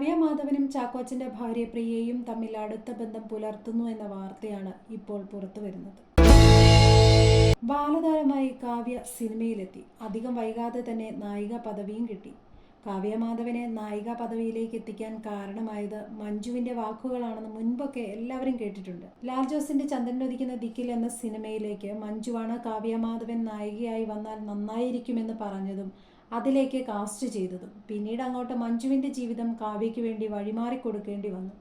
കാവ്യ മാധവനും ചാക്കോച്ചന്റെ ഭാര്യ പ്രിയയും തമ്മിൽ അടുത്ത ബന്ധം പുലർത്തുന്നു എന്ന വാർത്തയാണ് ഇപ്പോൾ പുറത്തു വരുന്നത്. ബാലതാരമായി കാവ്യ സിനിമയിലെത്തി. അധികം വൈകാതെ തന്നെ നായിക പദവിയും കിട്ടി. കാവ്യ മാധവനെ നായിക പദവിയിലേക്ക് എത്തിക്കാൻ കാരണമായത് മഞ്ജുവിന്റെ വാക്കുകളാണെന്ന് മുൻപൊക്കെ എല്ലാവരും കേട്ടിട്ടുണ്ട്. ലാൽ ജോസിന്റെ ചന്ദ്രനൊതിക്കുന്ന ദിക്കിൽ എന്ന സിനിമയിലേക്ക് മഞ്ജുവാണ് കാവ്യമാധവൻ നായികയായി വന്നാൽ നന്നായിരിക്കുമെന്ന് പറഞ്ഞതും അതിലേക്ക് കാസ്റ്റ് ചെയ്തതും. പിന്നീട് അങ്ങോട്ട് മഞ്ജുവിന്റെ ജീവിതം കാവ്യയ്ക്ക് വേണ്ടി വഴിമാറി കൊടുക്കേണ്ടി വന്നു.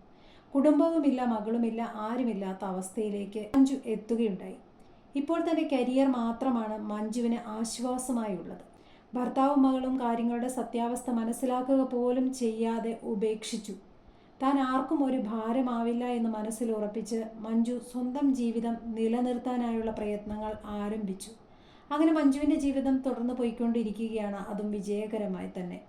കുടുംബവുമില്ല മകളുമില്ല ആരുമില്ലാത്ത അവസ്ഥയിലേക്ക് മഞ്ജു എത്തുകയുണ്ടായി. ഇപ്പോൾ തന്റെ കരിയർ മാത്രമാണ് മഞ്ജുവിന് ആശ്വാസമായുള്ളത്. ഭർത്താവും മകളും കാര്യങ്ങളുടെ സത്യാവസ്ഥ മനസ്സിലാക്കുക പോലും ചെയ്യാതെ ഉപേക്ഷിച്ചു. താൻ ആർക്കും ഒരു ഭാരമാവില്ല എന്ന് മനസ്സിൽ ഉറപ്പിച്ച് മഞ്ജു സ്വന്തം ജീവിതം നിലനിർത്താനായുള്ള പ്രയത്നങ്ങൾ ആരംഭിച്ചു. അങ്ങനെ മഞ്ജുവിന്റെ ജീവിതം തുടർന്ന് പോയിക്കൊണ്ടിരിക്കുകയാണ് അതും വിജയകരമായി തന്നെ.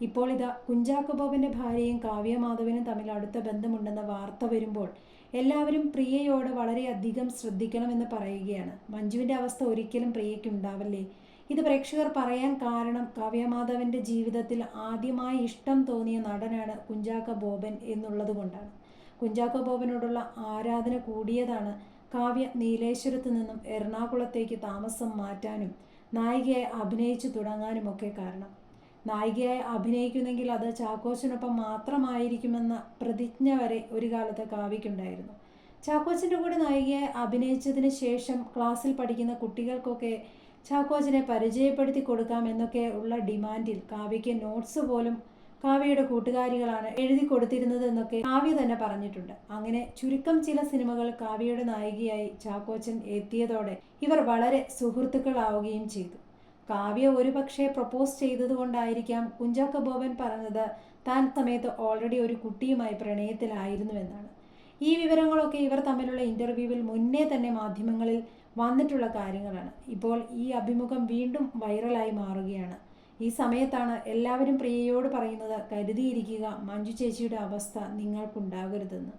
ഇപ്പോൾ ഇതാ കുഞ്ചാക്കബോബിന്റെ ഭാര്യയും കാവ്യ മാധവനും തമ്മിൽ അടുത്ത ബന്ധമുണ്ടെന്ന വാർത്ത വരുമ്പോൾ എല്ലാവരും പ്രിയയോട് വളരെയധികം ശ്രദ്ധിക്കണമെന്ന് പറയുകയാണ്. മഞ്ജുവിന്റെ അവസ്ഥ ഒരിക്കലും പ്രിയയ്ക്ക് ഉണ്ടാവല്ലേ? ഇത് പ്രേക്ഷകർ പറയാൻ കാരണം കാവ്യമാധവന്റെ ജീവിതത്തിൽ ആദ്യമായി ഇഷ്ടം തോന്നിയ നടനാണ് കുഞ്ചാക്ക ബോബൻ എന്നുള്ളതുകൊണ്ടാണ് കൊണ്ടാണ്. കുഞ്ചാക്കോ ബോബനോടുള്ള ആരാധന കൂടിയതാണ് കാവ്യ നീലേശ്വരത്ത് നിന്നും എറണാകുളത്തേക്ക് താമസം മാറ്റാനും നായികയായി അഭിനയിച്ചു തുടങ്ങാനുമൊക്കെ കാരണം. നായികയായി അഭിനയിക്കുന്നെങ്കിൽ അത് ചാക്കോച്ചിനൊപ്പം മാത്രമായിരിക്കുമെന്ന പ്രതിജ്ഞ വരെ ഒരു കാലത്ത് കാവ്യക്കുണ്ടായിരുന്നു. ചാക്കോച്ചിന്റെ കൂടെ നായികയായി അഭിനയിച്ചതിന് ശേഷം ക്ലാസ്സിൽ പഠിക്കുന്ന കുട്ടികൾക്കൊക്കെ ചാക്കോച്ചനെ പരിചയപ്പെടുത്തി കൊടുക്കാം എന്നൊക്കെ ഉള്ള ഡിമാൻഡിൽ കാവ്യയ്ക്ക് നോട്ട്സ് പോലും കാവ്യയുടെ കൂട്ടുകാരികളാണ് എഴുതി കൊടുത്തിരുന്നത് എന്നൊക്കെ കാവ്യ തന്നെ പറഞ്ഞിട്ടുണ്ട്. അങ്ങനെ ചുരുക്കം ചില സിനിമകൾ കാവ്യയുടെ നായികയായി ചാക്കോച്ചൻ എത്തിയതോടെ ഇവർ വളരെ സുഹൃത്തുക്കളാവുകയും ചെയ്തു. കാവ്യ ഒരുപക്ഷെ പ്രപ്പോസ് ചെയ്തതുകൊണ്ടായിരിക്കാം കുഞ്ചാക്ക ബോബൻ പറഞ്ഞത് താൻ സമയത്ത് ഓൾറെഡി ഒരു കുട്ടിയുമായി പ്രണയത്തിലായിരുന്നുവെന്നാണ് ഈ വിവരങ്ങളൊക്കെ ഇവർ തമ്മിലുള്ള ഇന്റർവ്യൂവിൽ മുന്നേ തന്നെ മാധ്യമങ്ങളിൽ വന്നിട്ടുള്ള കാര്യങ്ങളാണ്. ഇപ്പോൾ ഈ അഭിമുഖം വീണ്ടും വൈറലായി മാറുകയാണ്. ഈ സമയത്താണ് എല്ലാവരും പ്രിയയോട് പറയുന്നത് കരുതിയിരിക്കുക മഞ്ജു ചേച്ചിയുടെ അവസ്ഥ നിങ്ങൾക്കുണ്ടാകരുതെന്ന്.